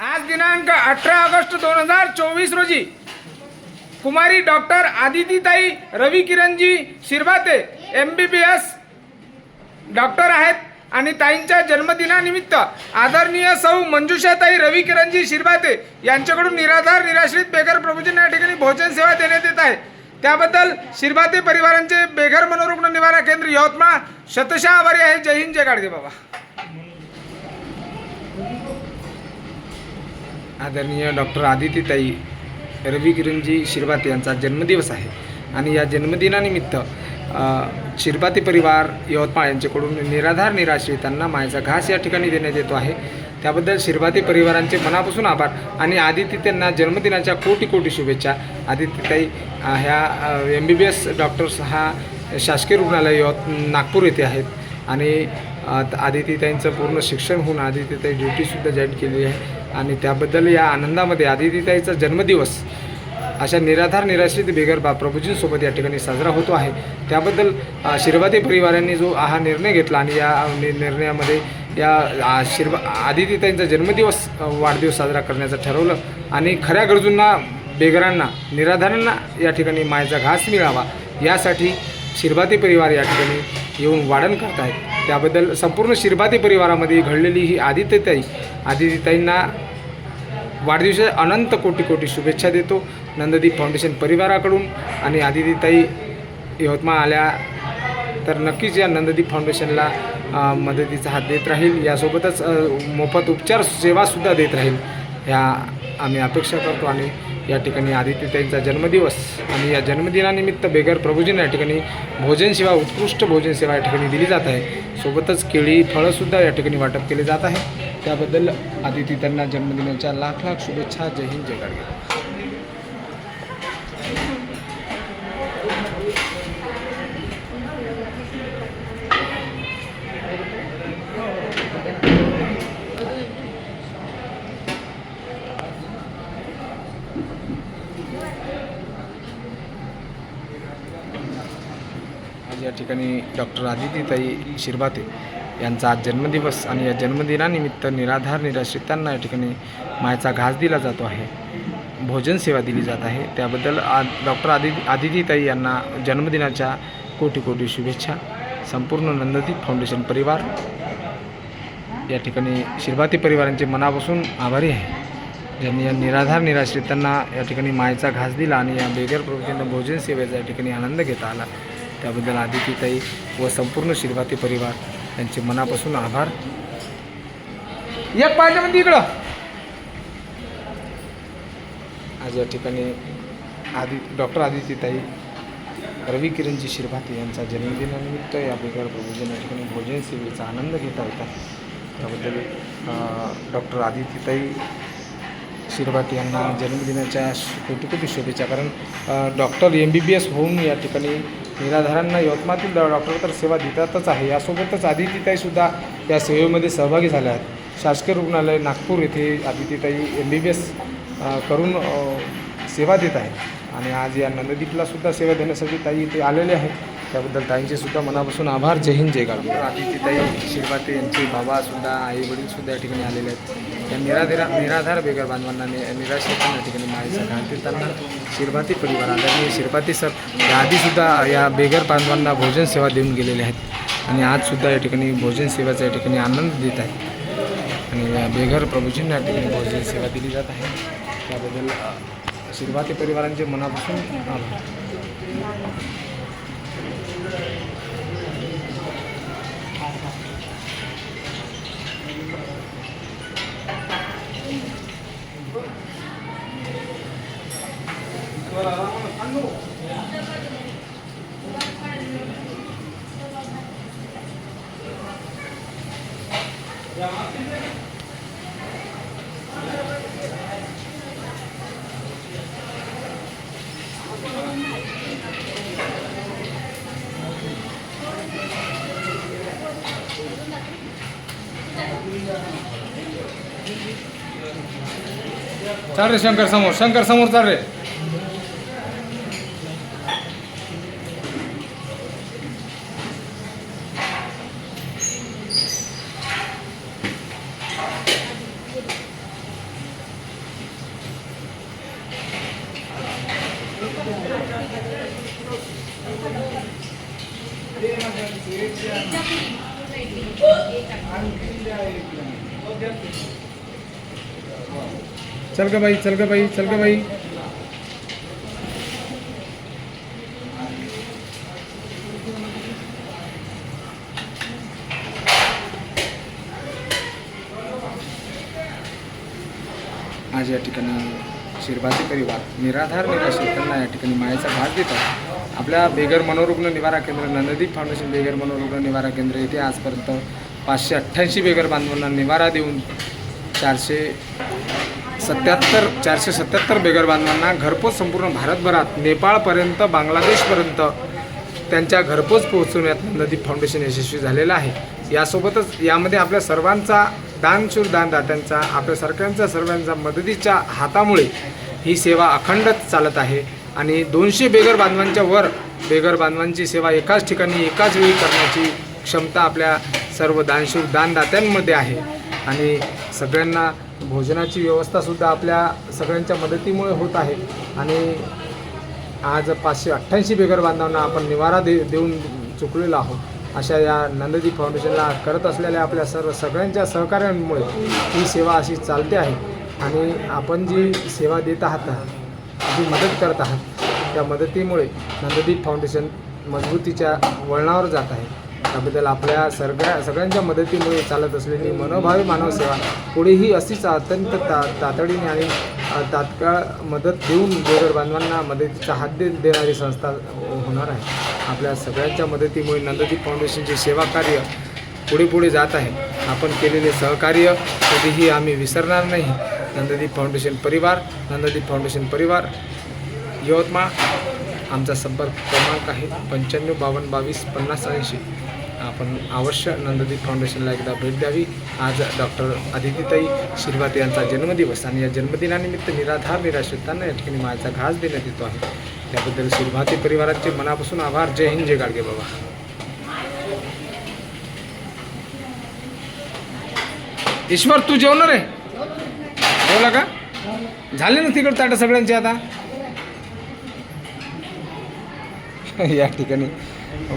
आज दिनांक अठरा ऑगस्ट दोन हजार चोवीस रोजी कुमारी डॉक्टर आदितीताई रवी किरणजी Shirbhate M B B S doctor आहेत आणि ताईंच्या जन्मदिनानिमित्त आदरणीय सौ मंजुषाताई रवी किरणजी शिरभाते यांच्याकडून निराधार निराश्रित बेघर प्रभूजींना या ठिकाणी भोजन सेवा देण्यात येत आहे. त्याबद्दल शिरभाते परिवारांचे बेघर मनोरुग्ण निवारा केंद्र यवतमाळ शतशः आभारी आहे. जय हिंद जय गाडगे बाबा. आदरणीय डॉक्टर आदितीताई रवी किरणजी शिरभाते यांचा जन्मदिवस आहे. आणि या जन्मदिनानिमित्त अ, शिरभाते परिवार यवतमाळ यांच्याकडून निराधार निराश्रितांना मायचा घास या ठिकाणी देण्यात येतो आहे. त्याबद्दल शिरभाते परिवारांचे मनापासून आभार आणि आदिती त्यांना जन्मदिनाच्या कोटी कोटी शुभेच्छा आदित्यताई ह्या M B B S doctors हा शासकीय रुग्णालय यवत नागपूर येथे आहेत. आणि आदित्यताईंचं आदितीताईंचं पूर्ण शिक्षण होऊन आदितीताई ड्युटीसुद्धा जॉईन केली आहे. आणि त्याबद्दल या आनंदामध्ये आदितीताईचा जन्मदिवस अशा निराधार निराश्रित बेघर बा प्रभूजींसोबत या ठिकाणी साजरा होतो आहे. त्याबद्दल अ, परिवारांनी जो हा निर्णय घेतला आणि या नि- निर्णयामध्ये या आ, आदितीताईंचा जन्मदिवस वाढदिवस साजरा करण्याचं ठरवलं आणि खऱ्या गरजूंना बेघरांना निराधारांना या ठिकाणी मायचा घास मिळावा यासाठी शिरभाती परिवार या ठिकाणी येऊन वाढण करत आहेत. त्याबद्दल संपूर्ण शिरभाते परिवारामध्ये घडलेली ही आदित्यताई आदित्यताईंना वाढदिवसाच्या अनंत कोटी कोटी शुभेच्छा देतो. नंददीप फाउंडेशन परिवाराकडून आणि आदित्यताई यवतमाळ आल्या तर नक्कीच या नंददीप फाउंडेशनला मदतीचा हात देत राहील. यासोबतच मोफत उपचार सेवासुद्धा देत राहील. ह्या आम्ही अपेक्षा करतो आणि या ठिकाणी आदित्यताईंचा जन्मदिवस आणि या जन्मदिनानिमित्त बेगर प्रभूजींना या ठिकाणी भोजन सेवा उत्कृष्ट भोजन सेवा या ठिकाणी दिली जात आहे. सोबतच केळी फळंसुद्धा या ठिकाणी वाटप केले जात आहे. त्याबद्दल आदिती त्यांना जन्मदिनाच्या लाख लाख शुभेच्छा. जय हिंद जय गाडगे. ठिकाणी डॉक्टर आदितीताई शिरभाते यांचा आज जन्मदिवस आणि या जन्मदिनानिमित्त निराधार निराश्रितांना या ठिकाणी मायचा घास दिला जातो आहे. भोजन सेवा दिली जात आहे. त्याबद्दल आज डॉक्टर आदि आदितीताई यांना जन्मदिनाच्या कोटी कोटी शुभेच्छा. संपूर्ण नंददीप फाउंडेशन परिवार या ठिकाणी शिरभाती परिवारांचे मनापासून आभारी आहे. ज्यांनी या निराधार निराश्रितांना या ठिकाणी मायचा घास दिला आणि या बेगर प्रवृत्तींना भोजन सेवेचा या ठिकाणी आनंद घेता आला. त्याबद्दल आदितीताई व संपूर्ण शिरभाती परिवार यांचे मनापासून आभार. एक पाहिजे म्हणजे इकडं. आज या ठिकाणी आदि डॉक्टर आदितीताई रवी किरणजी शिरभाते यांचा जन्मदिनानिमित्त या बेगर प्रभूजन या ठिकाणी भोजन सेवेचा आनंद घेता येतात. त्याबद्दल डॉक्टर आदितीताई शिरभाते यांना जन्मदिनाच्या कोटी कोटी शुभेच्छा. कारण doctor M B B S होऊन या ठिकाणी निराधारांना यवतमाळतील डॉक्टर तर सेवा देतातच आहे. यासोबतच आदितीताईसुद्धा या सेवेमध्ये सहभागी झाल्या आहेत. शासकीय रुग्णालय नागपूर येथे आदितीताई एम बी बी एस करून सेवा देत आहेत. आणि आज या नंददीपला सुद्धा सेवा देण्यासाठी ताई इथे आलेले आहेत. त्याबद्दल ताईंचे सुद्धा मनापासून आभार. जय हिंद जय गाडगे. आदितीताई शिरभाते यांचे बाबासुद्धा आईवडीलसुद्धा या ठिकाणी आलेले आहेत. या निराधिरा निराधार बेघर बांधवांना नि निराश्रितांना या ठिकाणी माहिती कारण त्यांना शिरभाती परिवार आदरणीय शिरभाती सर या आधीसुद्धा या बेघर बांधवांना भोजन सेवा देऊन गेलेले आहेत. आणि आजसुद्धा या ठिकाणी भोजनसेवेचा या ठिकाणी आनंद देत आहेत. आणि या बेघर प्रभूजींना या ठिकाणी भोजन सेवा दिली जात आहे. त्याबद्दल अ, शिरभाती परिवारांचे मनापासून आभार. चाल रे शंकर समोर शंकर समोर चाल रे चल ग बाई चल ग बाई चल ग बाई. आज या ठिकाणी शिरभाती परिवार निराधार निराश्रित त्यांना या ठिकाणी मायेचा भाग देतात. आपल्या बेगर मनोरुग्ण निवारा केंद्र नंददीप फाउंडेशन बेगर मनोरुग्ण निवारा केंद्र येथे आजपर्यंत पाचशे अठ्ठ्याऐंशी बेगर बांधवांना निवारा देऊन चारशे सत्याहत्तर चारशे सत्याहत्तर बेगर बांधवांना घरपोच संपूर्ण भारतभरात नेपाळपर्यंत बांगलादेशपर्यंत त्यांच्या घरपोच पोहोचवण्यात नंददीप फाउंडेशन यशस्वी झालेलं आहे. यासोबतच यामध्ये आपल्या सर्वांचा दानशूर दानदात्यांचा आपल्या सरकारच्या सर्वांचा मदतीच्या हातामुळे ही सेवा अखंडच चालत आहे. आणि दोनशे बेगर बांधवांच्या वर बेगर बांधवांची सेवा एकाच ठिकाणी एकाच वेळी करण्याची क्षमता आपल्या सर्व दानशूर दानदात्यांमध्ये आहे. आणि सगळ्यांना भोजनाची व्यवस्थासुद्धा आपल्या सगळ्यांच्या मदतीमुळे होत आहे. आणि आज पाचशे अठ्ठ्याऐंशी बेगर बांधवांना आपण निवारा दे देऊन चुकलेलो आहोत. अशा या नंदजी फाउंडेशनला करत असलेल्या आपल्या सर्व सगळ्यांच्या सहकार्यांमुळे ही सेवा अशी चालते आहे. आणि आपण जी सेवा देत आहात जी मदत करत आहात. त्या मदतीमुळे नंददीप फाउंडेशन मजबूतीच्या वळणावर जात आहे. त्याबद्दल आपल्या सगळ्या सगळ्यांच्या मदतीमुळे चालत असलेली मनोभावी मानवसेवा पुढेही अशीच अत्यंत ता तातडीने आणि तात्काळ मदत देऊन बेगर बांधवांना मदतीचा हात दे देणारी संस्था होणार आहे. आपल्या सगळ्यांच्या मदतीमुळे नंददीप फाउंडेशनचे सेवा कार्य पुढे पुढे जात आहे. आपण केलेले सहकार्य कधीही आम्ही विसरणार नाही. नंददीप फाउंडेशन परिवार नंददीप फाउंडेशन परिवार. यवतमाळ आमचा संपर्क क्रमांक आहे पंच्याण्णव बावन्न बावीस पन्नास ऐंशी. आपण अवश्य नंददीप फाउंडेशनला एकदा भेट द्यावी. आज डॉक्टर आदित्यताई शिरभाते यांचा जन्मदिवस आणि या जन्मदिनानिमित्त निराधार निराश्रितांना या ठिकाणी माझा घास देण्यात येतो आहे. त्याबद्दल शिरभाते परिवाराचे मनापासून आभार. जय हिंद जय गाडगे बाबा. ईश्वर तू जेवणार आहे? ठेवला का? झाले ना तिकडे ताटं सगळ्यांचे आता? या ठिकाणी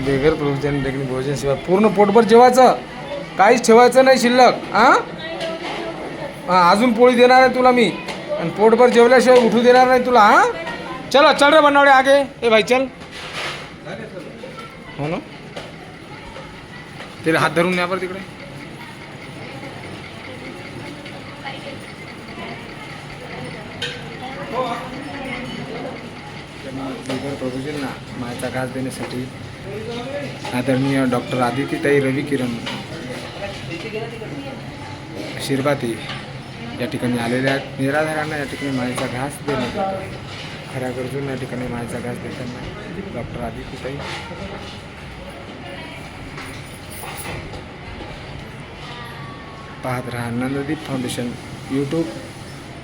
बेघर प्रभूजन ठिकाणी भोजन सेवा पूर्ण पोटभर जेवायचं. काहीच ठेवायचं नाही शिल्लक हां हां अजून पोळी देणार आहे तुला मी. आणि पोटभर जेवल्याशिवाय उठू देणार नाही तुला हां चला चल रे बनवडे आगे. ए भाई चल. हो ना? तिला हात धरून न्या बरं तिकडे. बेगर प्रभूजींना मायाचा घास देण्यासाठी आदरणीय डॉक्टर आदित्यताई रवी किरण शिरबाती या ठिकाणी आलेल्या आहेत. निराधारांना या ठिकाणी मायेचा घास देण्यात येतो. खऱ्या गरजूंना या ठिकाणी मायेचा घास देताना डॉक्टर आदित्यताई. पाहत राहा नंददीप फाउंडेशन. यूट्यूब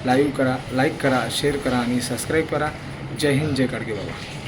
लाईव्ह करा लाईक करा शेअर करा आणि सबस्क्राईब करा. जय हिंद जय गाडगे बाबा